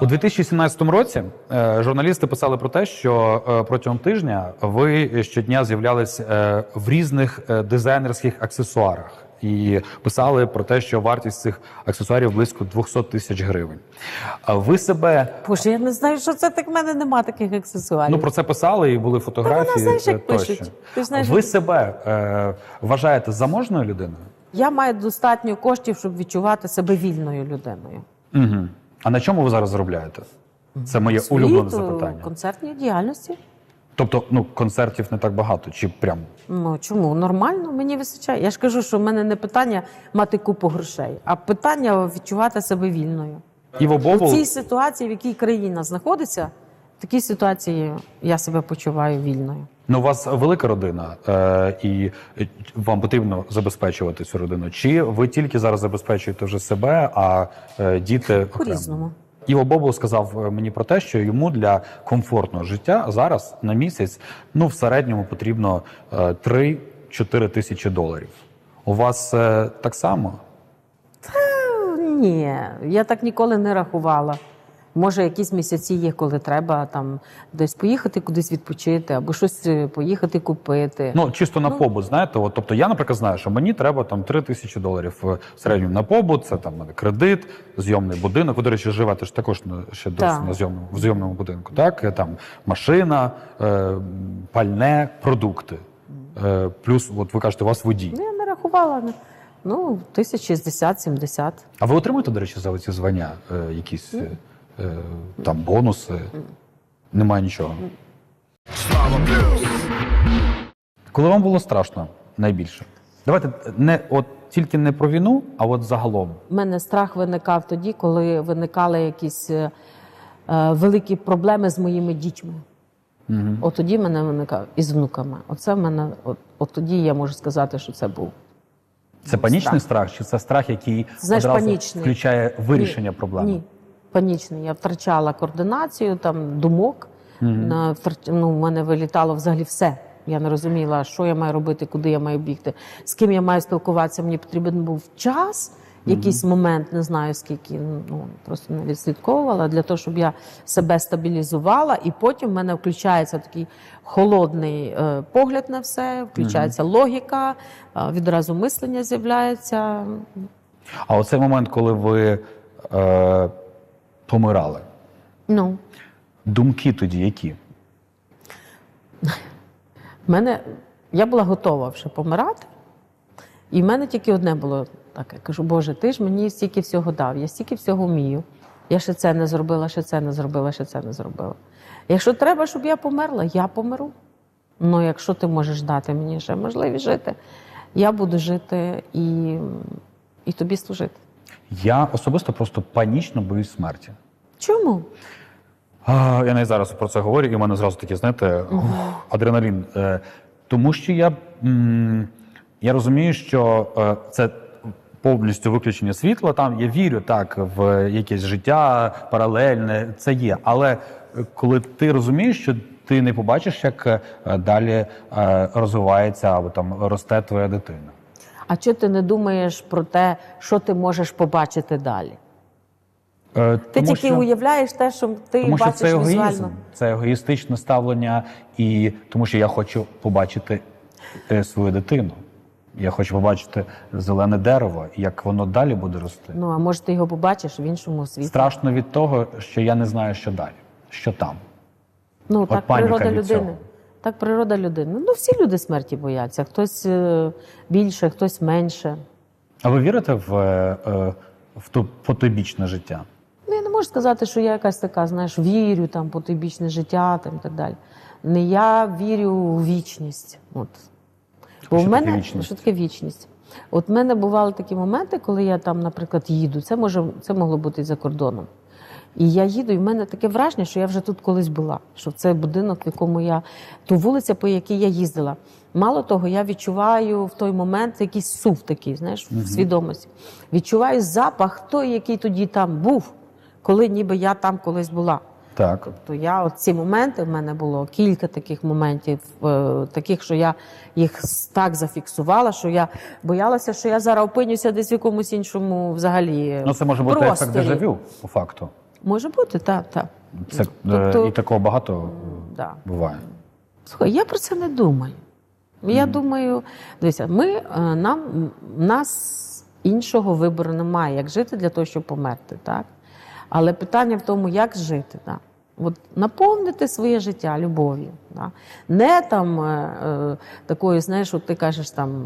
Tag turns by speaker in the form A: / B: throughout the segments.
A: У 2017 році е, журналісти писали про те, що е, протягом тижня ви щодня з'являлись е, в різних дизайнерських аксесуарах. І писали про те, що вартість цих аксесуарів близько 200 тисяч гривень. Ви себе
B: Боже, я не знаю, що це так. В мене нема таких аксесуарів.
A: ну про це писали і були фотографії.
B: знаєш, як
A: е, тощо.
B: пишуть. Ти знаєш,
A: ви
B: як-
A: себе е, вважаєте заможною людиною?
B: Я маю достатньо коштів, щоб відчувати себе вільною людиною.
A: Угу. А на чому ви зараз заробляєте? Це моє
B: Своїй,
A: улюблене запитання.
B: концертній діяльності.
A: Тобто, ну концертів не так багато, чи прям
B: Ну чому? Нормально, мені вистачає. Я ж кажу, що в мене не питання мати купу грошей, а питання відчувати себе вільною.
A: Іво
B: У
A: Бобул
B: цій ситуації, в якій країна знаходиться, в такій ситуації я себе почуваю вільною.
A: Ну, у вас велика родина, е, і е, вам потрібно забезпечувати цю родину. Чи ви тільки зараз забезпечуєте вже себе, а е, діти окремо? Іво Бобул сказав е, мені про те, що йому для комфортного життя зараз на місяць ну в середньому потрібно е, 3-4 тисячі доларів. У вас е, так само?
B: Ні, я так ніколи не рахувала. Може, якісь місяці є, коли треба там десь поїхати кудись відпочити, або щось е, поїхати купити.
A: Ну чисто на побут, знаєте, от тобто я, наприклад, знаю, що мені треба там 3 тисячі доларів в середньому на побут. Це там кредит, зйомний будинок. Ви, до речі, живете ж також ще досі на зйомному в зйомному будинку. Так Е, там машина, е, пальне, продукти. Е, плюс, от ви кажете, у вас водій.
B: Ну, я не рахувала. Ну, тисяч 60-70.
A: А ви отримуєте, до речі, за ці звання е, якісь е, е, там бонуси? Немає нічого. Коли вам було страшно найбільше? Давайте не от тільки не про війну, а от загалом.
B: У мене страх виникав тоді, коли виникали якісь е, е, великі проблеми з моїми дітьми.
A: Угу.
B: От тоді мене виникав і з внуками. Оце в мене, от, от тоді я можу сказати, що це був.
A: Це панічний страх, чи це страх, який
B: Знаєш,
A: одразу
B: панічний.
A: включає вирішення
B: Ні,
A: проблеми?
B: Ні, панічний. Я втрачала координацію, там думок. На ну, в мене вилітало взагалі все. Я не розуміла, що я маю робити, куди я маю бігти, з ким я маю спілкуватися. Мені потрібен був час, якийсь момент, не знаю скільки, ну просто не відслідковувала для того, щоб я себе стабілізувала, і потім в мене включається такий холодний е, погляд на все, включається логіка, е, відразу мислення з'являється.
A: А оцей момент, коли ви е, помирали,
B: Ну,
A: думки тоді які?
B: Мене я була готова вже помирати, і в мене тільки одне було таке. Кажу, Боже, ти ж мені стільки всього дав, я стільки всього вмію. Я ще це не зробила, ще це не зробила, ще це не зробила. Якщо треба, щоб я померла, я помру. Ну, якщо ти можеш дати мені ще можливість жити, я буду жити і, і тобі служити.
A: Я особисто просто панічно боюсь смерті.
B: Чому?
A: А, я навіть зараз про це говорю, і в мене зразу таке, знаєте, ух, адреналін. Е, тому що я, м, я розумію, що е, це повністю виключення світла. Там я вірю так в якесь життя паралельне, це є. Але е, коли ти розумієш, що ти не побачиш, як е, далі е, розвивається або там росте твоя дитина.
B: А чого ти не думаєш про те, що ти можеш побачити далі?
A: Е,
B: Ти
A: тому
B: тільки
A: що-
B: уявляєш те, що ти
A: Тому що
B: бачиш
A: це егоїзм,
B: візуально.
A: це егоїстичне ставлення, і тому що я хочу побачити е, свою дитину. Я хочу побачити зелене дерево, як воно далі буде рости.
B: Ну а може ти його побачиш в іншому світі.
A: Страшно від того, що я не знаю, що далі, що там.
B: Ну так природа людини.
A: цього.
B: Так природа людини. Ну всі люди смерті бояться. Хтось е, більше, хтось менше.
A: А ви вірите в, е, е, в то потойбічне життя?
B: Ну я не можу сказати, що я якась така, знаєш, вірю там потойбічне життя там, і так далі. Не я вірю у вічність. От. Бо
A: Що
B: в
A: таке
B: мене
A: вічність?
B: що таке вічність? От в мене бували такі моменти, коли я там, наприклад, їду. Це може це могло бути і за кордоном. І я їду, і в мене таке враження, що я вже тут колись була. Що це будинок, в якому я ту вулиця, по якій я їздила. Мало того, я відчуваю в той момент якийсь сув такий, знаєш, в свідомості. Відчуваю запах той, який тоді там був, коли ніби я там колись була.
A: Так.
B: Тобто я от ці моменти в мене було кілька таких моментів, е, таких, що я їх с- так зафіксувала, що я боялася, що я зараз опинюся десь в якомусь іншому взагалі.
A: Ну, це може бути ефект
B: просторі.
A: дежавю, по факту.
B: Може бути, так, так.
A: Це
B: Тобто-
A: е, і такого багато
B: Да.
A: буває.
B: Слухай, я про це не думаю. Я думаю, дивіться, ми е, нам нас іншого вибору немає, як жити для того, щоб померти, так? Але питання в тому, як жити. Так? От наповнити своє життя любов'ю. Да? Не там е, е, такою, знаєш, от ти кажеш там,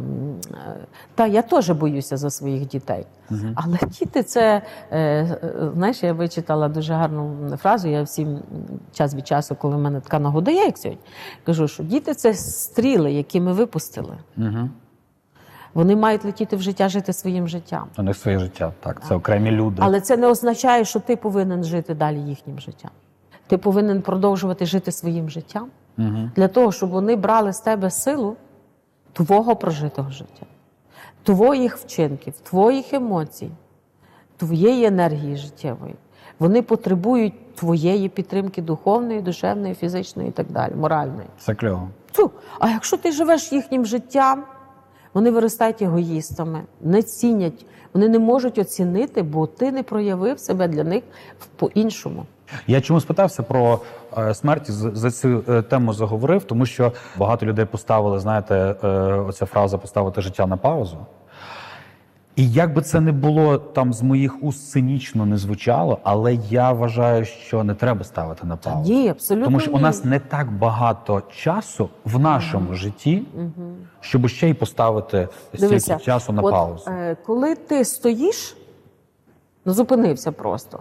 B: е, та я теж боюся за своїх дітей. Але діти це, е, е, знаєш, я вичитала дуже гарну фразу. Я всім час від часу, коли в мене така нагода є, як сьогодні, кажу, що діти це стріли, які ми випустили.
A: Угу.
B: Вони мають летіти в життя, жити своїм життям.
A: У них своє життя. Так, це окремі люди.
B: Але це не означає, що ти повинен жити далі їхнім життям. Ти повинен продовжувати жити своїм життям
A: Угу.
B: для того, щоб вони брали з тебе силу твого прожитого життя, твоїх вчинків, твоїх емоцій, твоєї енергії життєвої. Вони потребують твоєї підтримки духовної, душевної, фізичної і так далі, моральної.
A: Це кльово.
B: Ту. А якщо ти живеш їхнім життям, вони виростають егоїстами, не цінять, вони не можуть оцінити, бо ти не проявив себе для них по-іншому.
A: Я чому спитався про е, смерть, за цю е, тему заговорив, тому що багато людей поставили, знаєте, е, оця фраза поставити життя на паузу. І як би це не було там з моїх уст цинічно не звучало, але я вважаю, що не треба ставити на паузу.
B: Ні, абсолютно.
A: Тому що у нас не так багато часу в нашому житті, щоб ще й поставити стільки часу на
B: от,
A: паузу.
B: Е, коли ти стоїш, ну зупинився просто.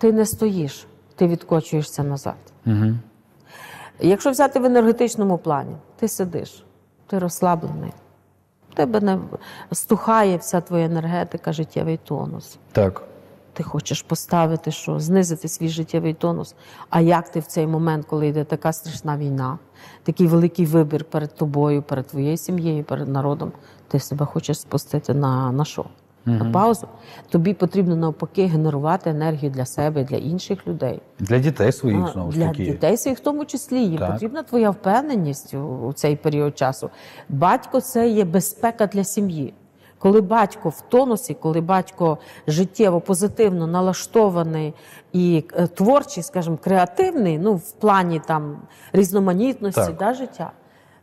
B: Ти не стоїш, ти відкочуєшся назад.
A: Угу.
B: Якщо взяти в енергетичному плані, ти сидиш, ти розслаблений, тебе не стухає вся твоя енергетика, життєвий тонус.
A: Так.
B: Ти хочеш поставити, що знизити свій життєвий тонус. А як ти в цей момент, коли йде така страшна війна, такий великий вибір перед тобою, перед твоєю сім'єю, перед народом, ти себе хочеш спустити на, на що? На паузу. Тобі потрібно навпаки генерувати енергію для себе, для інших людей.
A: Для дітей своїх
B: А,
A: знову ж таки.
B: для дітей своїх в тому числі їм
A: Так.
B: потрібна твоя впевненість у, у цей період часу. Батько це є безпека для сім'ї. Коли батько в тонусі, коли батько життєво позитивно налаштований і е, творчий, скажімо, креативний, ну в плані там різноманітності
A: Так.
B: да, життя,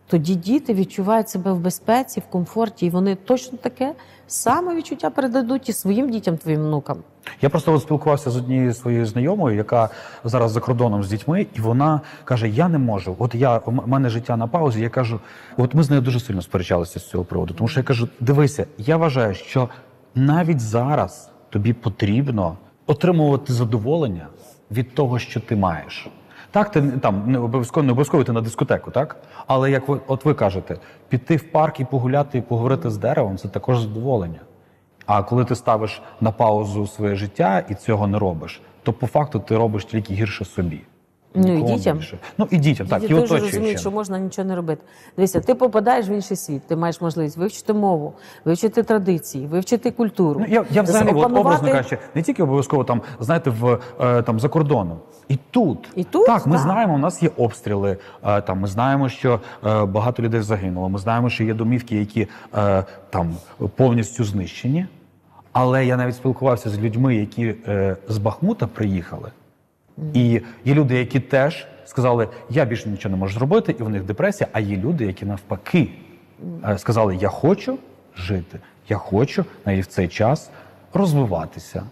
B: тоді діти відчувають себе в безпеці, в комфорті, і вони точно таке саме відчуття передадуть і своїм дітям, твоїм внукам.
A: Я просто спілкувався з однією своєю знайомою, яка зараз за кордоном з дітьми, і вона каже: Я не можу. От я у мене життя на паузі. Я кажу, от ми з нею дуже сильно сперечалися з цього приводу. Тому що я кажу: дивися, я вважаю, що навіть зараз тобі потрібно отримувати задоволення від того, що ти маєш. Так, ти там не обов'язково не обов'язково ти на дискотеку, так? Але як ви, от ви кажете, піти в парк і погуляти, і поговорити з деревом це також задоволення. А коли ти ставиш на паузу своє життя і цього не робиш, то по факту ти робиш тільки гірше собі.
B: Ну, і дітям.
A: більше. Ну і дітям, так,
B: Діти
A: і
B: теж розуміють, що можна нічого не робити. Дивися, ти попадаєш в інший світ, ти маєш можливість вивчити мову, вивчити традиції, вивчити культуру.
A: Ну, я, я взагалі от,
B: Опанувати-
A: образно кажучи, не тільки обов'язково там, знаєте, в е, там за кордоном. І тут,
B: І тут,
A: так, ми
B: так.
A: знаємо, у нас є обстріли. Е, там ми знаємо, що е, багато людей загинуло. Ми знаємо, що є домівки, які там повністю знищені. Але я навіть спілкувався з людьми, які з Бахмута приїхали. І є люди, які теж сказали, я більше нічого не можу зробити, і в них депресія. А є люди, які навпаки е, сказали, я хочу жити, я хочу навіть в цей час розвиватися.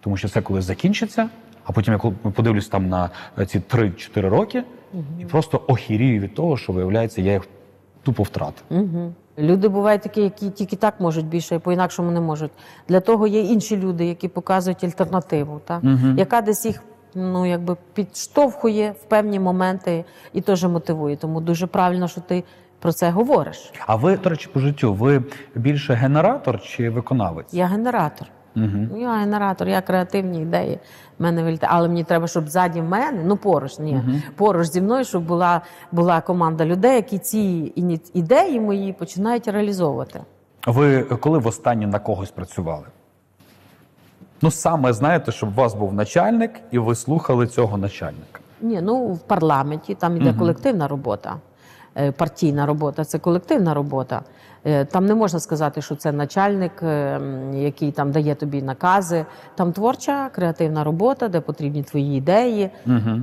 A: Тому що це коли закінчиться, а потім я подивлюсь там на е, ці 3-4 роки і просто охірію від того, що виявляється, я їх тупо втратив.
B: Угу. Люди бувають такі, які тільки так можуть більше, і по-інакшому не можуть. Для того є інші люди, які показують альтернативу, так? яка десь їх ну, якби підштовхує в певні моменти і теж мотивує. Тому дуже правильно, що ти про це говориш.
A: А ви, до речі, по життю, ви більше генератор чи виконавець?
B: Я генератор.
A: Угу.
B: Я генератор, я креативні ідеї. в Мене вилітає. Але мені треба, щоб ззаді мене, ну поруч, ні, поруч зі мною, щоб була, була команда людей, які ці ідеї мої починають реалізовувати.
A: Ви коли востаннє на когось працювали? Ну, саме знаєте, щоб у вас був начальник, і ви слухали цього начальника.
B: Ні, ну в парламенті там іде колективна робота, Е, партійна робота це колективна робота. Е, Там не можна сказати, що це начальник, е, який там дає тобі накази. Там творча креативна робота, де потрібні твої ідеї.
A: Угу.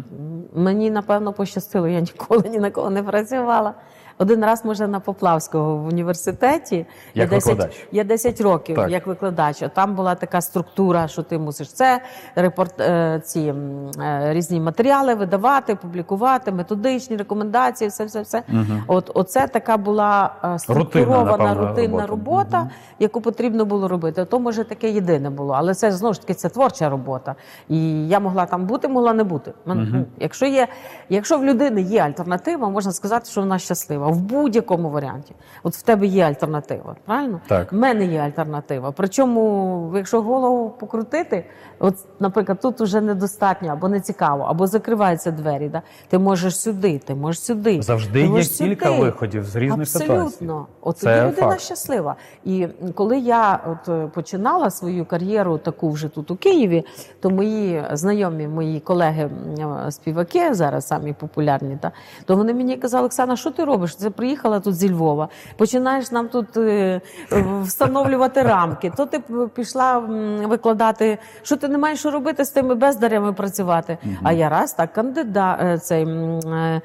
B: Мені напевно пощастило, я ніколи ні на кого не працювала. Один раз, може, на Поплавського в університеті.
A: Як
B: я 10, я 10 років
A: Так.
B: як викладач. А Там була така структура, що ти мусиш це репорт, е, ці е, різні матеріали видавати, публікувати, методичні рекомендації, все, все, все. От оце така була е, структурована
A: напевно,
B: рутинна
A: робота.
B: робота, яку потрібно було робити. То може таке єдине було, але це знову ж таки це творча робота. І я могла там бути, могла не бути. Ну, Якщо є, якщо в людини є альтернатива, можна сказати, що вона щаслива в будь-якому варіанті. От в тебе є альтернатива, правильно?
A: Так.
B: В мене є альтернатива. Причому, якщо голову покрутити, от, наприклад, тут вже недостатньо або не цікаво, або закриваються двері. Да? Ти можеш сюди, ти можеш сюди.
A: Завжди
B: ти
A: є
B: можеш
A: кілька виходів з різних ситуацій.
B: Абсолютно. От тоді людина
A: факт.
B: щаслива. І коли я от починала свою кар'єру таку вже тут у Києві, то мої знайомі, мої колеги співаки зараз самі популярні, та то вони мені казали, Оксана, що ти робиш? Ти приїхала тут зі Львова, починаєш нам тут е, е, встановлювати рамки. То ти пішла викладати, що ти не маєш що робити з тими бездарями працювати. А я раз так кандидат цей. е,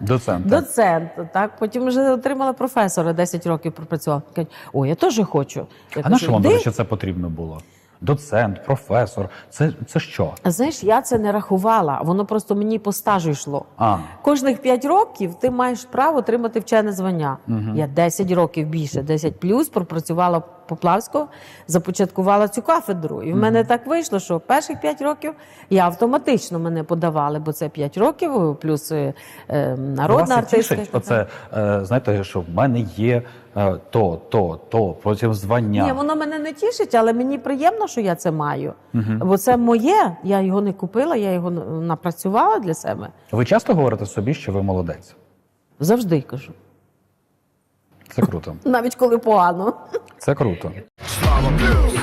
A: Доцент. так.
B: Доцент, так потім вже отримала професора, 10 років пропрацював. Кажуть, о, я теж хочу. Я
A: А на що вам, до речі, це потрібно було? Доцент, професор. Це, це що?
B: Знаєш, я це не рахувала, воно просто мені по стажу йшло.
A: А,
B: Кожних 5 років ти маєш право отримати вчене звання. Я 10 років більше, 10 плюс пропрацювала Поплавського, започаткувала цю кафедру. І в мене так вийшло, що перших 5 років я автоматично мене подавали, бо це 5 років, плюс е, е, народна
A: Вас
B: артистка.
A: тішить? Оце, е, знаєте, що в мене є е, то, то, то, потім звання.
B: Ні, воно мене не тішить, але мені приємно, що я це маю. Бо це моє, я його не купила, я його напрацювала для себе.
A: Ви часто говорите собі, що ви молодець?
B: Завжди кажу.
A: Це круто.
B: Навіть коли погано.
A: Це круто.
C: Слава плюс.